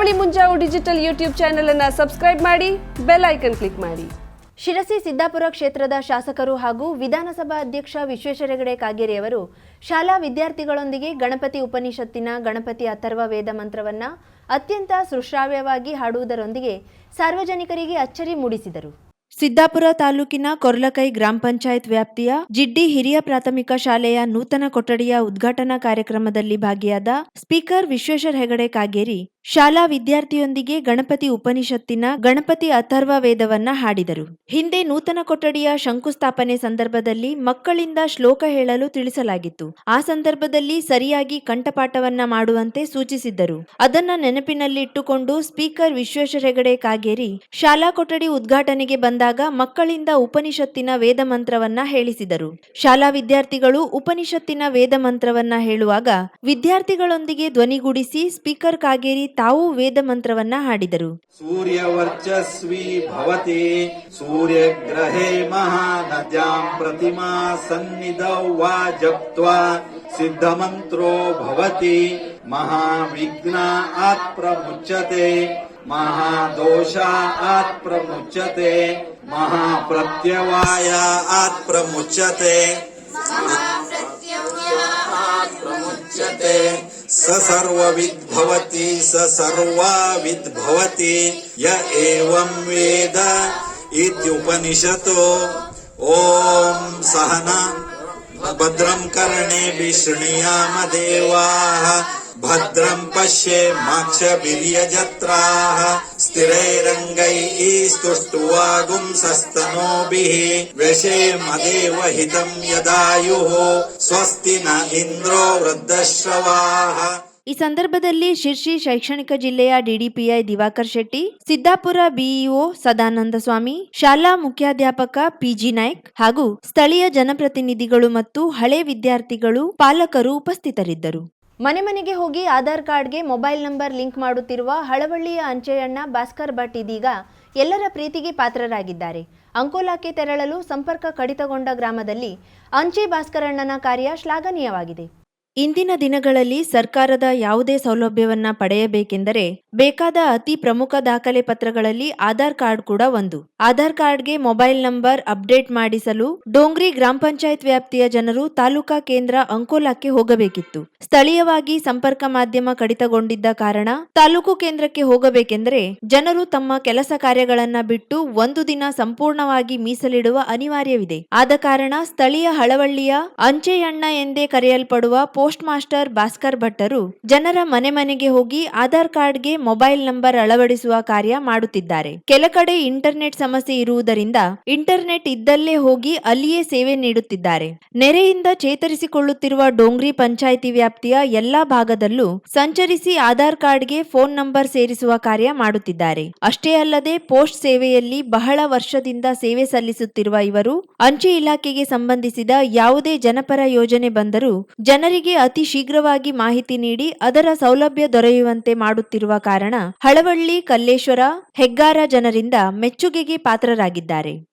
Karavali Munjavu digital YouTube channel ಅನ್ನು subscribe ಮಾಡಿ bell icon click ಮಾಡಿ. ಶಿರಸಿ ಸಿದ್ದಾಪುರ ಕ್ಷೇತ್ರದ ಶಾಸಕರು ಹಾಗೂ ವಿಧಾನಸಭಾ ಅಧ್ಯಕ್ಷ ವಿಶ್ವೇಶ್ವರ ಹೆಗಡೆ ಕಾಗೇರಿಯವರು ಶಾಲಾ ವಿದ್ಯಾರ್ಥಿಗಳೊಂದಿಗೆ ಗಣಪತಿ ಉಪನಿಷತ್ತಿನ ಗಣಪತಿ ಅಥರ್ವ ವೇದ ಮಂತ್ರವನ್ನ ಅತ್ಯಂತ ಸುಶ್ರಾವ್ಯವಾಗಿ ಹಾಡುವುದರೊಂದಿಗೆ ಸಾರ್ವಜನಿಕರಿಗೆ ಅಚ್ಚರಿ ಮೂಡಿಸಿದರು. ಸಿದ್ದಾಪುರ ತಾಲೂಕಿನ ಕೊರ್ಲಕೈ ಗ್ರಾಮ ಪಂಚಾಯತ್ ವ್ಯಾಪ್ತಿಯ ಜಿಡ್ಡಿ ಹಿರಿಯ ಪ್ರಾಥಮಿಕ ಶಾಲೆಯ ನೂತನ ಕೊಠಡಿಯ ಉದ್ಘಾಟನಾ ಕಾರ್ಯಕ್ರಮದಲ್ಲಿ ಭಾಗಿಯಾದ ಸ್ಪೀಕರ್ ವಿಶ್ವೇಶ್ವರ ಹೆಗಡೆ ಕಾಗೇರಿ ಶಾಲಾ ವಿದ್ಯಾರ್ಥಿಯೊಂದಿಗೆ ಗಣಪತಿ ಉಪನಿಷತ್ತಿನ ಗಣಪತಿ ಅಥರ್ವ ವೇದವನ್ನ ಹಾಡಿದರು. ಹಿಂದೆ ನೂತನ ಕೊಠಡಿಯ ಶಂಕುಸ್ಥಾಪನೆ ಸಂದರ್ಭದಲ್ಲಿ ಮಕ್ಕಳಿಂದ ಶ್ಲೋಕ ಹೇಳಲು ತಿಳಿಸಲಾಗಿತ್ತು. ಆ ಸಂದರ್ಭದಲ್ಲಿ ಸರಿಯಾಗಿ ಕಂಠಪಾಠವನ್ನ ಮಾಡುವಂತೆ ಸೂಚಿಸಿದ್ದರು. ಅದನ್ನ ನೆನಪಿನಲ್ಲಿಟ್ಟುಕೊಂಡು ಸ್ಪೀಕರ್ ವಿಶ್ವೇಶ್ವರ ಹೆಗಡೆ ಕಾಗೇರಿ ಶಾಲಾ ಕೊಠಡಿ ಉದ್ಘಾಟನೆಗೆ ಬಂದಾಗ ಮಕ್ಕಳಿಂದ ಉಪನಿಷತ್ತಿನ ವೇದ ಮಂತ್ರವನ್ನ ಹೇಳಿಸಿದರು. ಶಾಲಾ ವಿದ್ಯಾರ್ಥಿಗಳು ಉಪನಿಷತ್ತಿನ ವೇದ ಮಂತ್ರವನ್ನ ಹೇಳುವಾಗ ವಿದ್ಯಾರ್ಥಿಗಳೊಂದಿಗೆ ಧ್ವನಿಗೂಡಿಸಿ ಸ್ಪೀಕರ್ ಕಾಗೇರಿ ತಾವು ವೇದ ಮಂತ್ರವನ್ನ ಹಾಡಿದರು ಸೂರ್ಯ ವರ್ಚಸ್ವಿ ಭವತಿ ಸೂರ್ಯ ಗ್ರಹೇ ಮಹಾನದ್ಯಾಂ ಪ್ರತಿಮಾ ಸನ್ನಿಧೌ ವಾ ಜಪ್ತ್ವಾ ಸಿದ್ಧ ಮಂತ್ರೋ ಭವತಿ ಮಹಾವಿಘ್ನ ಆತ್ಪ್ರಮುಚ್ಯತೆ ಮಹಾದೋಷ ಆತ್ಪ್ರಮುಚ್ಯತೆ ಮಹಾಪ್ರತ್ಯವಾಯ ಆತ್ಪ್ರಮುಚ್ಯತೆ ಮಹಾಪ್ರತ್ಯವಾಯ ಆತ್ಪ್ರಮುಚ್ಯತೆ स सर्वविद्भवति स सर्वाविद्भवति य एवं वेद इत्युपनिषतो ॐ सहना भद्रं कर्णे विशृणुयाम देवाः भद्रं पश्ये माक्षभिर्यजत्राः। स्थिरैरङ्गैः स्तुष्टुवागुंसस्तनोभिः व्यशेमदेव हितं यदायुः स्वस्ति न इन्द्रो वृद्धश्रवाः ಈ ಸಂದರ್ಭದಲ್ಲಿ ಶಿರ್ಷಿ ಶೈಕ್ಷಣಿಕ ಜಿಲ್ಲೆಯ ಡಿಡಿಪಿಐ ದಿವಾಕರ್ ಶೆಟ್ಟಿ ಸಿದ್ದಾಪುರ ಬಿಇಒ ಸದಾನಂದ ಸ್ವಾಮಿ ಶಾಲಾ ಮುಖ್ಯಾಧ್ಯಾಪಕ ಪಿಜಿ ನಾಯ್ಕ್ ಹಾಗೂ ಸ್ಥಳೀಯ ಜನಪ್ರತಿನಿಧಿಗಳು ಮತ್ತು ಹಳೆ ವಿದ್ಯಾರ್ಥಿಗಳು ಪಾಲಕರು ಉಪಸ್ಥಿತರಿದ್ದರು ಮನೆ ಮನೆಗೆ ಹೋಗಿ ಆಧಾರ್ ಕಾರ್ಡ್ಗೆ ಮೊಬೈಲ್ ನಂಬರ್ ಲಿಂಕ್ ಮಾಡುತ್ತಿರುವ ಹಳವಳ್ಳಿಯ ಅಂಚೆಯಣ್ಣ ಭಾಸ್ಕರ್ ಭಟ್ ಇದೀಗ ಎಲ್ಲರ ಪ್ರೀತಿಗೆ ಪಾತ್ರರಾಗಿದ್ದಾರೆ. ಅಂಕೋಲಾಕ್ಕೆ ತೆರಳಲು ಸಂಪರ್ಕ ಕಡಿತಗೊಂಡ ಗ್ರಾಮದಲ್ಲಿ ಅಂಚೆ ಭಾಸ್ಕರಣ್ಣನ ಕಾರ್ಯ ಶ್ಲಾಘನೀಯವಾಗಿದೆ. ಇಂದಿನ ದಿನಗಳಲ್ಲಿ ಸರ್ಕಾರದ ಯಾವುದೇ ಸೌಲಭ್ಯವನ್ನ ಪಡೆಯಬೇಕೆಂದರೆ ಬೇಕಾದ ಅತಿ ಪ್ರಮುಖ ದಾಖಲೆ ಪತ್ರಗಳಲ್ಲಿ ಆಧಾರ್ ಕಾರ್ಡ್ ಕೂಡ ಒಂದು. ಆಧಾರ್ ಕಾರ್ಡ್ಗೆ ಮೊಬೈಲ್ ನಂಬರ್ ಅಪ್ಡೇಟ್ ಮಾಡಿಸಲು ಡೋಂಗ್ರಿ ಗ್ರಾಮ ಪಂಚಾಯತ್ ವ್ಯಾಪ್ತಿಯ ಜನರು ತಾಲೂಕಾ ಕೇಂದ್ರ ಅಂಕೋಲಾಕ್ಕೆ ಹೋಗಬೇಕಿತ್ತು. ಸ್ಥಳೀಯವಾಗಿ ಸಂಪರ್ಕ ಮಾಧ್ಯಮ ಕಡಿತಗೊಂಡಿದ್ದ ಕಾರಣ ತಾಲೂಕು ಕೇಂದ್ರಕ್ಕೆ ಹೋಗಬೇಕೆಂದರೆ ಜನರು ತಮ್ಮ ಕೆಲಸ ಕಾರ್ಯಗಳನ್ನ ಬಿಟ್ಟು ಒಂದು ದಿನ ಸಂಪೂರ್ಣವಾಗಿ ಮೀಸಲಿಡುವ ಅನಿವಾರ್ಯವಿದೆ. ಆದ ಕಾರಣ ಸ್ಥಳೀಯ ಹಳವಳ್ಳಿಯ ಅಂಚೆಯಣ್ಣ ಎಂದೇ ಕರೆಯಲ್ಪಡುವ ಪೋಸ್ಟ್ ಮಾಸ್ಟರ್ ಭಾಸ್ಕರ್ ಭಟ್ಟರು ಜನರ ಮನೆ ಮನೆಗೆ ಹೋಗಿ ಆಧಾರ್ ಕಾರ್ಡ್ಗೆ ಮೊಬೈಲ್ ನಂಬರ್ ಅಳವಡಿಸುವ ಕಾರ್ಯ ಮಾಡುತ್ತಿದ್ದಾರೆ. ಕೆಲ ಕಡೆ ಇಂಟರ್ನೆಟ್ ಸಮಸ್ಯೆ ಇರುವುದರಿಂದ ಇಂಟರ್ನೆಟ್ ಇದ್ದಲ್ಲೇ ಹೋಗಿ ಅಲ್ಲಿಯೇ ಸೇವೆ ನೀಡುತ್ತಿದ್ದಾರೆ. ನೆರೆಯಿಂದ ಚೇತರಿಸಿಕೊಳ್ಳುತ್ತಿರುವ ಡೋಂಗ್ರಿ ಪಂಚಾಯಿತಿ ವ್ಯಾಪ್ತಿಯ ಎಲ್ಲಾ ಭಾಗದಲ್ಲೂ ಸಂಚರಿಸಿ ಆಧಾರ್ ಕಾರ್ಡ್ಗೆ ಫೋನ್ ನಂಬರ್ ಸೇರಿಸುವ ಕಾರ್ಯ ಮಾಡುತ್ತಿದ್ದಾರೆ. ಅಷ್ಟೇ ಅಲ್ಲದೆ ಪೋಸ್ಟ್ ಸೇವೆಯಲ್ಲಿ ಬಹಳ ವರ್ಷದಿಂದ ಸೇವೆ ಸಲ್ಲಿಸುತ್ತಿರುವ ಇವರು ಅಂಚೆ ಇಲಾಖೆಗೆ ಸಂಬಂಧಿಸಿದ ಯಾವುದೇ ಜನಪರ ಯೋಜನೆ ಬಂದರೂ ಜನರಿಗೆ ಅತಿ ಶೀಘ್ರವಾಗಿ ಮಾಹಿತಿ ನೀಡಿ ಅದರ ಸೌಲಭ್ಯ ದೊರೆಯುವಂತೆ ಮಾಡುತ್ತಿರುವ ಕಾರಣ ಹಳವಳ್ಳಿ ಕಲ್ಲೇಶ್ವರ ಹೆಗ್ಗಾರ ಜನರಿಂದ ಮೆಚ್ಚುಗೆಗೆ ಪಾತ್ರರಾಗಿದ್ದಾರೆ.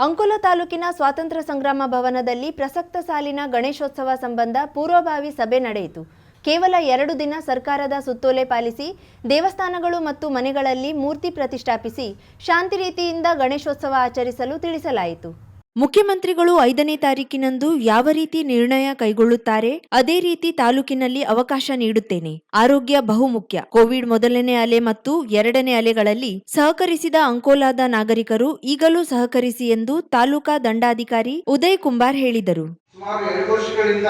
ಅಂಕೋಲ ತಾಲೂಕಿನ ಸ್ವಾತಂತ್ರ್ಯ ಸಂಗ್ರಾಮ ಭವನದಲ್ಲಿ ಪ್ರಸಕ್ತ ಸಾಲಿನ ಗಣೇಶೋತ್ಸವ ಸಂಬಂಧ ಪೂರ್ವಭಾವಿ ಸಭೆ ನಡೆಯಿತು. ಕೇವಲ ಎರಡು ದಿನ ಸರ್ಕಾರದ ಸುತ್ತೋಲೆ ಪಾಲಿಸಿ, ದೇವಸ್ಥಾನಗಳು ಮತ್ತು ಮನೆಗಳಲ್ಲಿ ಮೂರ್ತಿ ಪ್ರತಿಷ್ಠಾಪಿಸಿ, ಶಾಂತಿ ರೀತಿಯಿಂದ ಗಣೇಶೋತ್ಸವ ಆಚರಿಸಲು ತಿಳಿಸಲಾಯಿತು. ಮುಖ್ಯಮಂತ್ರಿಗಳು ಐದನೇ ತಾರೀಕಿನಂದು ಯಾವ ರೀತಿ ನಿರ್ಣಯ ಕೈಗೊಳ್ಳುತ್ತಾರೆ, ಅದೇ ರೀತಿ ತಾಲೂಕಿನಲ್ಲಿ ಅವಕಾಶ ನೀಡುತ್ತೇನೆ. ಆರೋಗ್ಯ ಬಹುಮುಖ್ಯ. ಕೋವಿಡ್ ಮೊದಲನೇ ಅಲೆ ಮತ್ತು ಎರಡನೇ ಅಲೆಗಳಲ್ಲಿ ಸಹಕರಿಸಿದ ಅಂಕೋಲಾದ ನಾಗರಿಕರು ಈಗಲೂ ಸಹಕರಿಸಿ ಎಂದು ತಾಲೂಕಾ ದಂಡಾಧಿಕಾರಿ ಉದಯ್ ಕುಂಬಾರ್ ಹೇಳಿದರು. ಸುಮಾರು ಎರಡು ವರ್ಷಗಳಿಂದ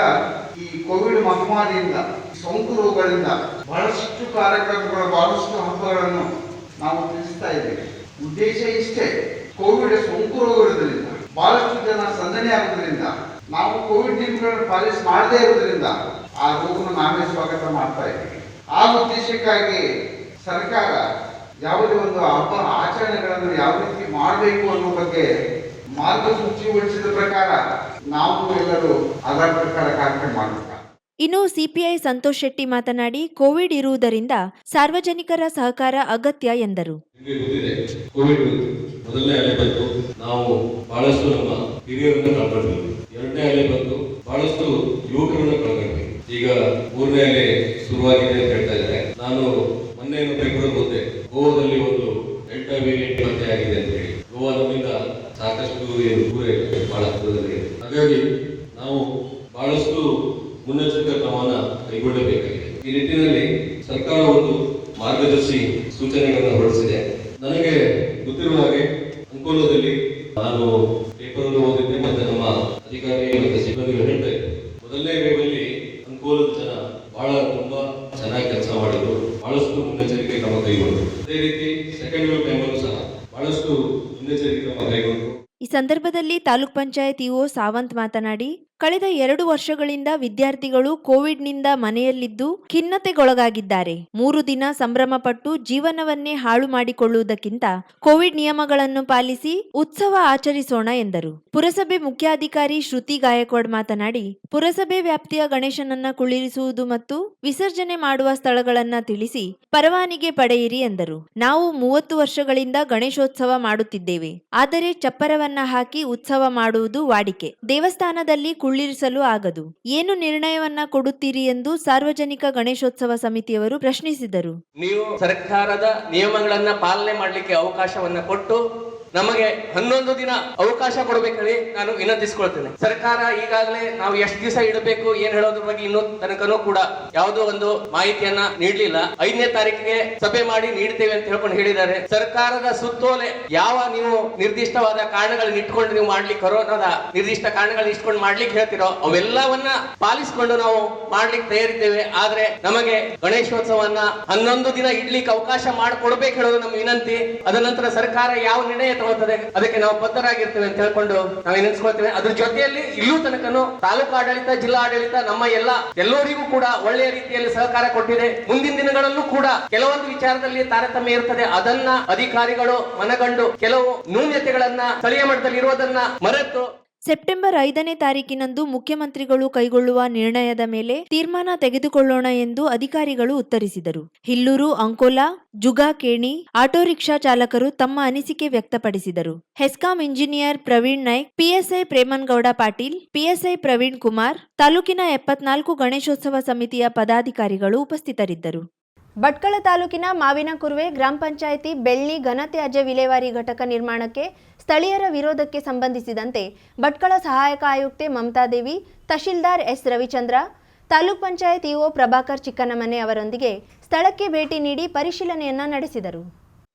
ಈ ಕೋವಿಡ್ ಮಹಾಮಾರಿಯಿಂದ, ಸೋಂಕು ರೋಗಗಳಿಂದ ಬಹಳಷ್ಟು ಕಾರ್ಯಕ್ರಮಗಳು ಬಹಳಷ್ಟು ಹಬ್ಬಗಳನ್ನು ನಾವು ತಿಳಿಸ್ತಾ ಇದ್ದೇವೆ. ಉದ್ದೇಶ ಇಷ್ಟೇ, ಕೋವಿಡ್ ಸೋಂಕು ರೋಗ ಇರುವುದರಿಂದ ಬಹಳಷ್ಟು ಜನ ಸಂದಣಿ ಆಗುವುದರಿಂದ, ನಾವು ಕೋವಿಡ್ ನಿಯಮಗಳನ್ನು ಪಾಲಿಸ್ ಮಾಡದೇ ಇರುವುದರಿಂದ ಆ ರೋಗವನ್ನು ನಾವೇ ಸ್ವಾಗತ ಮಾಡ್ತಾ ಇದ್ದೀವಿ. ಆ ಉದ್ದೇಶಕ್ಕಾಗಿ ಸರ್ಕಾರ ಯಾವುದೇ ಒಂದು ಹಬ್ಬ ಆಚರಣೆಗಳನ್ನು ಯಾವ ರೀತಿ ಮಾಡಬೇಕು ಅನ್ನೋ ಬಗ್ಗೆ ಮಾರ್ಗಸೂಚಿ ಉಳಿಸಿದ ಪ್ರಕಾರ ನಾವು ಎಲ್ಲರೂ ಅದರ ಪ್ರಕಾರ ಕಾರ್ಯಕ್ರಮ ಮಾಡಬೇಕು ಇನ್ನು ಸಿಪಿಐ ಸಂತೋಷ್ ಶೆಟ್ಟಿ ಮಾತನಾಡಿ, ಕೋವಿಡ್ ಇರುವುದರಿಂದ ಸಾರ್ವಜನಿಕರ ಸಹಕಾರ ಅಗತ್ಯ ಎಂದರು. ಮೊದಲನೇ ಅಲೆ ಬಂತು. ನಾವು ಬಹಳಷ್ಟು ನಮ್ಮ ಹಿರಿಯರನ್ನು ಕಳ್ಕೊಂಡ್ವಿ ಎರಡನೇ ಅಲೆ ಬಂತು. ಬಹಳಷ್ಟು ಯುವಕರನ್ನು ಕಳ್ಕೊಂಡ್ವಿ. ಈಗ ಮೂರನೇ ಅಲೆ ಶುರುವಾಗಿದೆ ಅಂತ ಹೇಳ್ತಾ ಇದ್ದಾರೆ. ನಾನು ಮೊನ್ನೆ ಪೇಪರ್ ಹೋದೆ. ಗೋವಾದಲ್ಲಿ ಒಂದು ಡೆಲ್ಟಾ ವೇರಿಯಂಟ್ ಪತ್ತೆ ಆಗಿದೆ ಅಂತ ಹೇಳಿ ಗೋವಾ ನಮ್ಮಿಂದ ಸಾಕಷ್ಟು ಏನು ದೂರ ಇದೆ ಬಹಳ ಹತ್ತಿರದಲ್ಲಿ ಇದೆ. ಹಾಗಾಗಿ ನಾವು ಬಹಳಷ್ಟು ಮುನ್ನೆಚ್ಚರಿಕಾ ಕ್ರಮವನ್ನ ಕೈಗೊಳ್ಳಬೇಕಾಗಿದೆ ಈ ನಿಟ್ಟಿನಲ್ಲಿ ಸರ್ಕಾರ ಒಂದು ಮಾರ್ಗದರ್ಶಿ ಸೂಚನೆಗಳನ್ನು ಹೊರಡಿಸಿದೆ ನನಗೆ ಗೊತ್ತಿರುವ ಹಾಗೆ ಅಂಕೋಲದಲ್ಲಿ ನಾನು ಪೇಪರ್ ಅನ್ನು ಓದಿದ್ದೆ ಮತ್ತೆ ನಮ್ಮ ಅಧಿಕಾರಿ ಮತ್ತು ಸಿಬ್ಬಂದಿಗಳು ಹೇಳ್ತಾ ಇದ್ರು ಮೊದಲನೇ ವೇವ್ ಅಲ್ಲಿ ಅಂಕೋಲದ ಜನ ಬಹಳ ತುಂಬಾ ಚೆನ್ನಾಗಿ ಕೆಲಸ ಮಾಡಿದ್ರು ಬಹಳಷ್ಟು ಮುನ್ನೆಚ್ಚರಿಕೆ ಕ್ರಮ ಕೈಗೊಂಡ್ರು ಅದೇ ರೀತಿ ಸೆಕೆಂಡ್ ವೇವ್ ಟೈಮಲ್ಲೂ ಸಹ ಬಹಳಷ್ಟು ಮುನ್ನೆಚ್ಚರಿಕೆ ಕ್ರಮ ಕೈಗೊಂಡ್ರು ಈ ಸಂದರ್ಭದಲ್ಲಿ ತಾಲೂಕ್ ಪಂಚಾಯತ್ ಇಒ ಸಾವಂತ್ ಮಾತನಾಡಿ, ಕಳೆದ ಎರಡು ವರ್ಷಗಳಿಂದ ವಿದ್ಯಾರ್ಥಿಗಳು ಕೋವಿಡ್ನಿಂದ ಮನೆಯಲ್ಲಿದ್ದು ಖಿನ್ನತೆಗೊಳಗಾಗಿದ್ದಾರೆ. ಮೂರು ದಿನ ಸಂಭ್ರಮ ಪಟ್ಟು ಜೀವನವನ್ನೇ ಹಾಳು ಮಾಡಿಕೊಳ್ಳುವುದಕ್ಕಿಂತ ಕೋವಿಡ್ ನಿಯಮಗಳನ್ನು ಪಾಲಿಸಿ ಉತ್ಸವ ಆಚರಿಸೋಣ ಎಂದರು. ಪುರಸಭೆ ಮುಖ್ಯಾಧಿಕಾರಿ ಶ್ರುತಿ ಗಾಯಕ್ವಾಡ್ ಮಾತನಾಡಿ, ಪುರಸಭೆ ವ್ಯಾಪ್ತಿಯ ಗಣೇಶನನ್ನ ಕುಳ್ಳಿರಿಸುವುದು ಮತ್ತು ವಿಸರ್ಜನೆ ಮಾಡುವ ಸ್ಥಳಗಳನ್ನ ತಿಳಿಸಿ ಪರವಾನಿಗೆ ಪಡೆಯಿರಿ ಎಂದರು. ನಾವು ಮೂವತ್ತು ವರ್ಷಗಳಿಂದ ಗಣೇಶೋತ್ಸವ ಮಾಡುತ್ತಿದ್ದೇವೆ. ಆದರೆ ಚಪ್ಪರವನ್ನ ಹಾಕಿ ಉತ್ಸವ ಮಾಡುವುದು ವಾಡಿಕೆ. ದೇವಸ್ಥಾನದಲ್ಲಿ ಕುಳ್ಳಿರಿಸಲು ಆಗದು. ಏನು ನಿರ್ಣಯವನ್ನ ಕೊಡುತ್ತೀರಿ ಎಂದು ಸಾರ್ವಜನಿಕ ಗಣೇಶೋತ್ಸವ ಸಮಿತಿಯವರು ಪ್ರಶ್ನಿಸಿದರು. ನೀವು ಸರ್ಕಾರದ ನಿಯಮಗಳನ್ನ ಪಾಲನೆ ಮಾಡಲಿಕ್ಕೆ ಅವಕಾಶವನ್ನ ಕೊಟ್ಟು ನಮಗೆ ಹನ್ನೊಂದು ದಿನ ಅವಕಾಶ ಕೊಡಬೇಕಲ್ಲಿ ನಾನು ವಿನಂತಿಸಿಕೊಳ್ತೇನೆ. ಸರ್ಕಾರ ಈಗಾಗಲೇ ನಾವು ಎಷ್ಟು ದಿವಸ ಇಡಬೇಕು, ಏನ್ ಹೇಳೋದ್ರ ಬಗ್ಗೆ ಇನ್ನೂ ತನಕನೂ ಕೂಡ ಯಾವುದೋ ಒಂದು ಮಾಹಿತಿಯನ್ನ ನೀಡಲಿಲ್ಲ. ಐದನೇ ತಾರೀಕಿಗೆ ಸಭೆ ಮಾಡಿ ನೀಡ್ತೇವೆ ಅಂತ ಹೇಳ್ಕೊಂಡು ಹೇಳಿದ್ದಾರೆ. ಸರ್ಕಾರದ ಸುತ್ತೋಲೆ ಯಾವ ನೀವು ನಿರ್ದಿಷ್ಟವಾದ ಕಾರಣಗಳನ್ನ ಇಟ್ಕೊಂಡು ನೀವು ಮಾಡ್ಲಿಕ್ಕೆ ಕೊರೋನಾದ ನಿರ್ದಿಷ್ಟ ಕಾರಣಗಳನ್ನ ಇಟ್ಕೊಂಡು ಮಾಡ್ಲಿಕ್ಕೆ ಹೇಳ್ತಿರೋ ಅವೆಲ್ಲವನ್ನ ಪಾಲಿಸಿಕೊಂಡು ನಾವು ಮಾಡ್ಲಿಕ್ಕೆ ತಯಾರಿದ್ದೇವೆ. ಆದ್ರೆ ನಮಗೆ ಗಣೇಶೋತ್ಸವನ್ನ ಹನ್ನೊಂದು ದಿನ ಇಡ್ಲಿಕ್ಕೆ ಅವಕಾಶ ಮಾಡಿಕೊಡ್ಬೇಕು ಹೇಳೋದು ನಮ್ಮ ವಿನಂತಿ. ಅದ ನಂತರ ಸರ್ಕಾರ ಯಾವ ನಿರ್ಣಯ ತಗೋತದೆ ಅದಕ್ಕೆ ನಾವು ಬದ್ಧರಾಗಿರ್ತೇವೆ ಅಂತ ಹೇಳ್ಕೊಂಡು ನಾವು ನೆನೆಸ್ಕೊಳ್ತೇವೆ. ಅದ್ರ ಜೊತೆಯಲ್ಲಿ ಇಲ್ಲೂ ತನಕನು ತಾಲೂಕು ಆಡಳಿತ, ಜಿಲ್ಲಾ ಆಡಳಿತ ನಮ್ಮ ಎಲ್ಲ ಎಲ್ಲರಿಗೂ ಕೂಡ ಒಳ್ಳೆಯ ರೀತಿಯಲ್ಲಿ ಸಹಕಾರ ಕೊಟ್ಟಿದೆ. ಮುಂದಿನ ದಿನಗಳಲ್ಲೂ ಕೂಡ ಕೆಲವೊಂದು ವಿಚಾರದಲ್ಲಿ ತಾರತಮ್ಯ ಇರ್ತದೆ. ಅದನ್ನ ಅಧಿಕಾರಿಗಳು ಮನಗಂಡು ಕೆಲವು ನ್ಯೂನ್ಯತೆಗಳನ್ನ ಸ್ಥಳೀಯ ಮಟ್ಟದಲ್ಲಿ ಇರುವುದನ್ನ ಮರೆತು ಸೆಪ್ಟೆಂಬರ್ ಐದನೇ ತಾರೀಕಿನಂದು ಮುಖ್ಯಮಂತ್ರಿಗಳು ಕೈಗೊಳ್ಳುವ ನಿರ್ಣಯದ ಮೇಲೆ ತೀರ್ಮಾನ ತೆಗೆದುಕೊಳ್ಳೋಣ ಎಂದು ಅಧಿಕಾರಿಗಳು ಉತ್ತರಿಸಿದರು. ಹಿಲ್ಲೂರು, ಅಂಕೋಲಾ, ಜುಗಾ ಕೇಣಿ ಆಟೋ ರಿಕ್ಷಾ ಚಾಲಕರು ತಮ್ಮ ಅನಿಸಿಕೆ ವ್ಯಕ್ತಪಡಿಸಿದರು. Hescom engineer Praveen Naik, PSI Premangouda Patil, PSI Praveen Kumar, ತಾಲೂಕಿನ ಎಪ್ಪತ್ನಾಲ್ಕು ಗಣೇಶೋತ್ಸವ ಸಮಿತಿಯ ಪದಾಧಿಕಾರಿಗಳು ಉಪಸ್ಥಿತರಿದ್ದರು. ಭಟ್ಕಳ ತಾಲೂಕಿನ ಮಾವಿನಕುರ್ವೆ ಗ್ರಾಮ ಪಂಚಾಯಿತಿ ಬೆಳ್ಳಿ ಘನತ್ಯಾಜ್ಯ ವಿಲೇವಾರಿ ಘಟಕ ನಿರ್ಮಾಣಕ್ಕೆ ಸ್ಥಳೀಯರ ವಿರೋಧಕ್ಕೆ ಸಂಬಂಧಿಸಿದಂತೆ ಭಟ್ಕಳ ಸಹಾಯಕ ಆಯುಕ್ತೆ ಮಮತಾದೇವಿ, ತಹಶೀಲ್ದಾರ್ ಎಸ್ ರವಿಚಂದ್ರ, ತಾಲೂಕ್ ಪಂಚಾಯತ್ ಇಒ ಪ್ರಭಾಕರ್ ಚಿಕ್ಕನಮನೆ ಅವರೊಂದಿಗೆ ಸ್ಥಳಕ್ಕೆ ಭೇಟಿ ನೀಡಿ ಪರಿಶೀಲನೆಯನ್ನ ನಡೆಸಿದರು.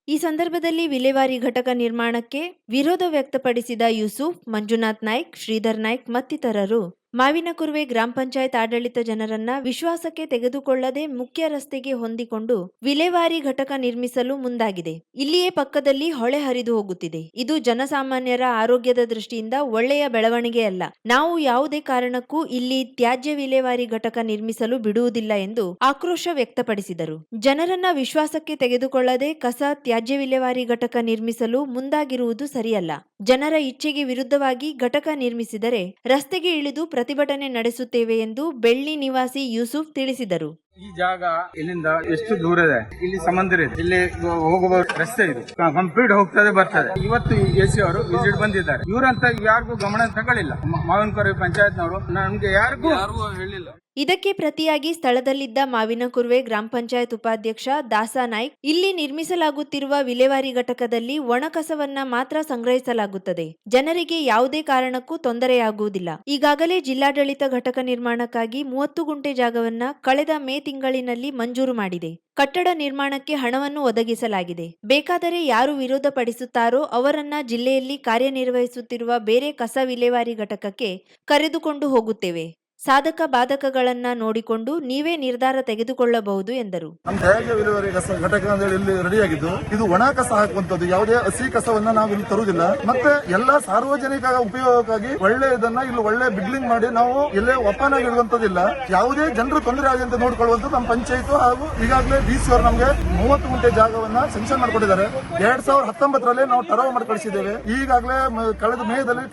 ಈ ಸಂದರ್ಭದಲ್ಲಿ ವಿಲೇವಾರಿ ಘಟಕ ನಿರ್ಮಾಣಕ್ಕೆ ವಿರೋಧ ವ್ಯಕ್ತಪಡಿಸಿದ ಯೂಸುಫ್, ಮಂಜುನಾಥ್ ನಾಯ್ಕ್, ಶ್ರೀಧರ್ ನಾಯ್ಕ್ ಮತ್ತಿತರರು ಮಾವಿನಕುರ್ವೆ ಗ್ರಾಮ ಪಂಚಾಯತ್ ಆಡಳಿತ ಜನರನ್ನ ವಿಶ್ವಾಸಕ್ಕೆ ತೆಗೆದುಕೊಳ್ಳದೆ ಮುಖ್ಯ ರಸ್ತೆಗೆ ಹೊಂದಿಕೊಂಡು ವಿಲೇವಾರಿ ಘಟಕ ನಿರ್ಮಿಸಲು ಮುಂದಾಗಿದೆ. ಇಲ್ಲಿಯೇ ಪಕ್ಕದಲ್ಲಿ ಹೊಳೆ ಹರಿದು ಹೋಗುತ್ತಿದೆ. ಇದು ಜನಸಾಮಾನ್ಯರ ಆರೋಗ್ಯದ ದೃಷ್ಟಿಯಿಂದ ಒಳ್ಳೆಯ ಬೆಳವಣಿಗೆಯಲ್ಲ ನಾವು ಯಾವುದೇ ಕಾರಣಕ್ಕೂ ಇಲ್ಲಿ ತ್ಯಾಜ್ಯ ವಿಲೇವಾರಿ ಘಟಕ ನಿರ್ಮಿಸಲು ಬಿಡುವುದಿಲ್ಲ ಎಂದು ಆಕ್ರೋಶ ವ್ಯಕ್ತಪಡಿಸಿದರು. ಜನರನ್ನ ವಿಶ್ವಾಸಕ್ಕೆ ತೆಗೆದುಕೊಳ್ಳದೆ ಕಸ, ತ್ಯಾಜ್ಯ ವಿಲೇವಾರಿ ಘಟಕ ನಿರ್ಮಿಸಲು ಮುಂದಾಗಿರುವುದು ಸರಿಯಲ್ಲ. ಜನರ ಇಚ್ಛೆಗೆ ವಿರುದ್ಧವಾಗಿ ಘಟಕ ನಿರ್ಮಿಸಿದರೆ ರಸ್ತೆಗೆ ಇಳಿದು ಪ್ರತಿಭಟನೆ ನಡೆಸುತ್ತೇವೆ ಎಂದು ಬೆಳ್ಳಿ ನಿವಾಸಿ ಯೂಸುಫ್ ತಿಳಿಸಿದರು. ಈ ಜಾಗ ಇಲ್ಲಿಂದ ಎಷ್ಟು ದೂರ ಇದೆ? ಇಲ್ಲಿ ಸಮುದ್ರ ಇದೆ. ಇಲ್ಲಿ ಹೋಗುವ ರಸ್ತೆ ಇದೆ. ಕಂಪ್ಲೀಟ್ ಹೋಗ್ತದೆ ಬರ್ತದೆ. ಇವತ್ತು ಈ ಸಿ ಅವರು ವಿಸಿಟ್ ಬಂದಿದ್ದಾರೆ. ಇವರಂತ ಯಾರಿಗೂ ಗಮನ ತಗೊಳ್ಳಿಲ್ಲ. ಮಾವಿನಕೊರೆ ಪಂಚಾಯತ್ನವರು. ನಮ್ಗೆ ಯಾರಿಗೂ ಯಾರಿಗೂ ಹೇಳಿಲ್ಲ. ಇದಕ್ಕೆ ಪ್ರತಿಯಾಗಿ ಸ್ಥಳದಲ್ಲಿದ್ದ ಮಾವಿನಕುರ್ವೆ ಗ್ರಾಮ ಪಂಚಾಯತ್ ಉಪಾಧ್ಯಕ್ಷ ದಾಸಾ ನಾಯ್ಕ್ ಇಲ್ಲಿ ನಿರ್ಮಿಸಲಾಗುತ್ತಿರುವ ವಿಲೇವಾರಿ ಘಟಕದಲ್ಲಿ ಒಣಕಸವನ್ನ ಮಾತ್ರ ಸಂಗ್ರಹಿಸಲಾಗುತ್ತದೆ. ಜನರಿಗೆ ಯಾವುದೇ ಕಾರಣಕ್ಕೂ ತೊಂದರೆಯಾಗುವುದಿಲ್ಲ. ಈಗಾಗಲೇ ಜಿಲ್ಲಾಡಳಿತ ಘಟಕ ನಿರ್ಮಾಣಕ್ಕಾಗಿ ಮೂವತ್ತು ಗುಂಟೆ ಜಾಗವನ್ನ ಕಳೆದ ಮೇ ತಿಂಗಳಿನಲ್ಲಿ ಮಂಜೂರು ಮಾಡಿದೆ. ಕಟ್ಟಡ ನಿರ್ಮಾಣಕ್ಕೆ ಹಣವನ್ನು ಒದಗಿಸಲಾಗಿದೆ. ಬೇಕಾದರೆ ಯಾರು ವಿರೋಧ ಪಡಿಸುತ್ತಾರೋ ಅವರನ್ನ ಜಿಲ್ಲೆಯಲ್ಲಿ ಕಾರ್ಯನಿರ್ವಹಿಸುತ್ತಿರುವ ಬೇರೆ ಕಸ ವಿಲೇವಾರಿ ಘಟಕಕ್ಕೆ ಕರೆದುಕೊಂಡು ಹೋಗುತ್ತೇವೆ. ಸಾಧಕ ಬಾಧಕಗಳನ್ನ ನೋಡಿಕೊಂಡು ನೀವೇ ನಿರ್ಧಾರ ತೆಗೆದುಕೊಳ್ಳಬಹುದು ಎಂದರು. ನಮ್ಮ ತ್ಯಾಜ್ಯ ವಿಲೇವಾರಿ ಕಸ ಘಟಕ ಅಂತ ಹೇಳಿ ಇಲ್ಲಿ ರೆಡಿ ಆಗಿದ್ದು ಇದು ಒಣ ಕಸ ಹಾಕುವಂತದ್ದು ಯಾವುದೇ ಹಸಿ ಕಸವನ್ನ ನಾವು ಇಲ್ಲಿ ತರುವುದಿಲ್ಲ. ಮತ್ತೆ ಎಲ್ಲಾ ಸಾರ್ವಜನಿಕ ಉಪಯೋಗಕ್ಕಾಗಿ ಒಳ್ಳೆ ಇದನ್ನ ಇಲ್ಲಿ ಒಳ್ಳೆ ಬಿಡ್ಲಿಂಗ್ ಮಾಡಿ ನಾವು ಎಲ್ಲೇ ಓಪನ್ ಆಗಿ ಇಡುವಂತದಿಲ್ಲ ಯಾವುದೇ ಜನರು ತೊಂದರೆ ಆಗದಂತೆ ನೋಡಿಕೊಳ್ಳುವಂತ ನಮ್ಮ ಪಂಚಾಯತ್ ಹಾಗೂ ಈಗಾಗಲೇ ಡಿ ಸಿ ಅವರು ನಮಗೆ ಮೂವತ್ತು ಗುಂಟೆ ಜಾಗವನ್ನ ಸೆಂಕ್ಷನ್ ಮಾಡಿಕೊಟ್ಟಿದ್ದಾರೆ. ಎರಡ್ ಸಾವಿರದ ಹತ್ತೊಂಬತ್ತರಲ್ಲಿ ನಾವು ಟರವ್ ಮಾಡಿ ಕಳಿಸಿದ್ದೇವೆ ಈಗಾಗಲೇ ಕಳೆದ ಮೇದಲ್ಲಿ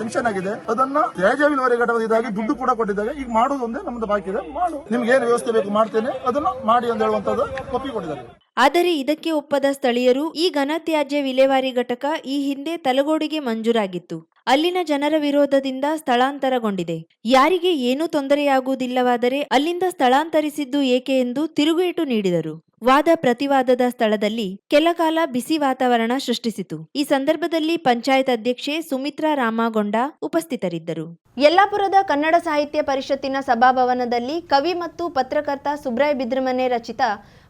ಸೆಂಕ್ಷನ್ ಆಗಿದೆ. ಅದನ್ನ ತ್ಯಾಜ್ಯ ವಿಲೇವಾರಿ ಇದಾಗಿ ದುಡ್ಡು ಕೂಡ ಕೊಟ್ಟಿದ್ದಾರೆ. ಈಗ ಮಾಡೋದು ಒಂದೇ, ನಮ್ದು ಬಾಕಿ ಇದೆ. ಮಾಡು. ನಿಮ್ಗೆ ಏನು ವ್ಯವಸ್ಥೆ ಬೇಕು ಮಾಡ್ತೇನೆ. ಅದನ್ನ ಮಾಡಿ ಅಂತ ಹೇಳುವಂತದ್ದು ಒಪ್ಪಿಕೊಂಡಿದ್ದಾರೆ. ಆದರೆ ಇದಕ್ಕೆ ಒಪ್ಪದ ಸ್ಥಳೀಯರು ಈ ಘನತ್ಯಾಜ್ಯ ವಿಲೇವಾರಿ ಘಟಕ ಈ ಹಿಂದೆ ತಲಗೋಡಿಗೆ ಮಂಜೂರಾಗಿತ್ತು. ಅಲ್ಲಿನ ಜನರ ವಿರೋಧದಿಂದ ಸ್ಥಳಾಂತರಗೊಂಡಿದೆ. ಯಾರಿಗೆ ಏನೂ ತೊಂದರೆಯಾಗುವುದಿಲ್ಲವಾದರೆ ಅಲ್ಲಿಂದ ಸ್ಥಳಾಂತರಿಸಿದ್ದು ಏಕೆ ಎಂದು ತಿರುಗೇಟು ನೀಡಿದರು. ವಾದ ಪ್ರತಿವಾದದ ಸ್ಥಳದಲ್ಲಿ ಕೆಲಕಾಲ ಬಿಸಿ ವಾತಾವರಣ ಸೃಷ್ಟಿಸಿತು. ಈ ಸಂದರ್ಭದಲ್ಲಿ ಪಂಚಾಯತ್ ಅಧ್ಯಕ್ಷೆ ಸುಮಿತ್ರಾ ರಾಮಗೊಂಡ ಉಪಸ್ಥಿತರಿದ್ದರು. ಯಲ್ಲಾಪುರದ ಕನ್ನಡ ಸಾಹಿತ್ಯ ಪರಿಷತ್ತಿನ ಸಭಾಭವನದಲ್ಲಿ ಕವಿ ಮತ್ತು ಪತ್ರಕರ್ತ ಸುಬ್ರಾಯ್ ಬಿದ್ರಮನೆ ರಚಿತ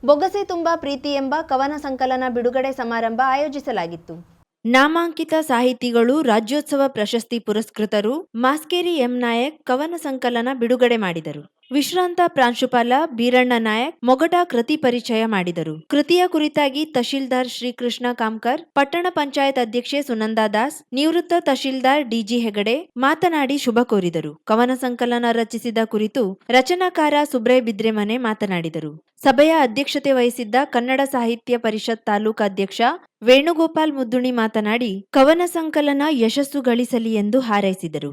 ಬೊಗಸೆ ತುಂಬಾ ಪ್ರೀತಿ ಎಂಬ ಕವನ ಸಂಕಲನ ಬಿಡುಗಡೆ ಸಮಾರಂಭ ಆಯೋಜಿಸಲಾಗಿತ್ತು. ನಾಮಾಂಕಿತ ಸಾಹಿತಿಗಳು ರಾಜ್ಯೋತ್ಸವ ಪ್ರಶಸ್ತಿ ಪುರಸ್ಕೃತರು ಮಾಸ್ಕೇರಿ ಎಂ ನಾಯಕ್ ಕವನ ಸಂಕಲನ ಬಿಡುಗಡೆ ಮಾಡಿದರು. ವಿಶ್ರಾಂತ ಪ್ರಾಂಶುಪಾಲ ಬೀರಣ್ಣ ನಾಯಕ್ ಮೊಗಟ ಕೃತಿ ಪರಿಚಯ ಮಾಡಿದರು. ಕೃತಿಯ ಕುರಿತಾಗಿ ತಹಶೀಲ್ದಾರ್ ಶ್ರೀಕೃಷ್ಣ ಕಾಮ್ಕರ್, ಪಟ್ಟಣ ಪಂಚಾಯತ್ ಅಧ್ಯಕ್ಷೆ ಸುನಂದಾ ದಾಸ್, ನಿವೃತ್ತ ತಹಶೀಲ್ದಾರ್ ಡಿಜಿ ಹೆಗಡೆ ಮಾತನಾಡಿ ಶುಭ ಕೋರಿದರು. ಕವನ ಸಂಕಲನ ರಚಿಸಿದ ಕುರಿತು ರಚನಾಕಾರ ಸುಬ್ರೇ ಬಿದ್ರೆಮನೆ ಮಾತನಾಡಿದರು. ಸಭೆಯ ಅಧ್ಯಕ್ಷತೆ ವಹಿಸಿದ್ದ ಕನ್ನಡ ಸಾಹಿತ್ಯ ಪರಿಷತ್ ತಾಲೂಕು ಅಧ್ಯಕ್ಷ ವೇಣುಗೋಪಾಲ್ ಮುದ್ದುಣಿ ಮಾತನಾಡಿ, ಕವನ ಸಂಕಲನ ಯಶಸ್ಸು ಗಳಿಸಲಿ ಎಂದು ಹಾರೈಸಿದರು.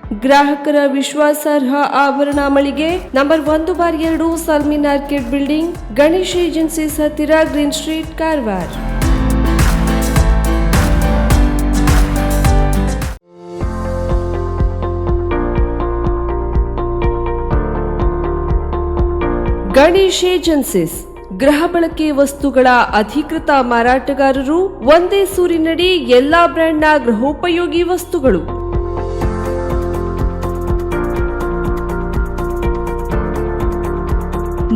ಗ್ರಾಹಕರ ವಿಶ್ವಾಸಾರ್ಹ ಆಭರಣ ಮಳಿಗೆ ನಂಬರ್ ಒಂದು ಬಾರ್ ಎರಡು ಸಲ್ಮಿನ್ ಆರ್ಕಿಡ್ ಬಿಲ್ಡಿಂಗ್, ಗಣೇಶ್ ಏಜೆನ್ಸೀಸ್ ಹತ್ತಿರ green street, Karwar. Ganesh agencies, ಗೃಹ ಬಳಕೆ ವಸ್ತುಗಳ ಅಧಿಕೃತ ಮಾರಾಟಗಾರರು ಒಂದೇ ಸೂರಿನಡಿ ಎಲ್ಲಾ ಬ್ರ್ಯಾಂಡ್ನ ಗೃಹೋಪಯೋಗಿ ವಸ್ತುಗಳು.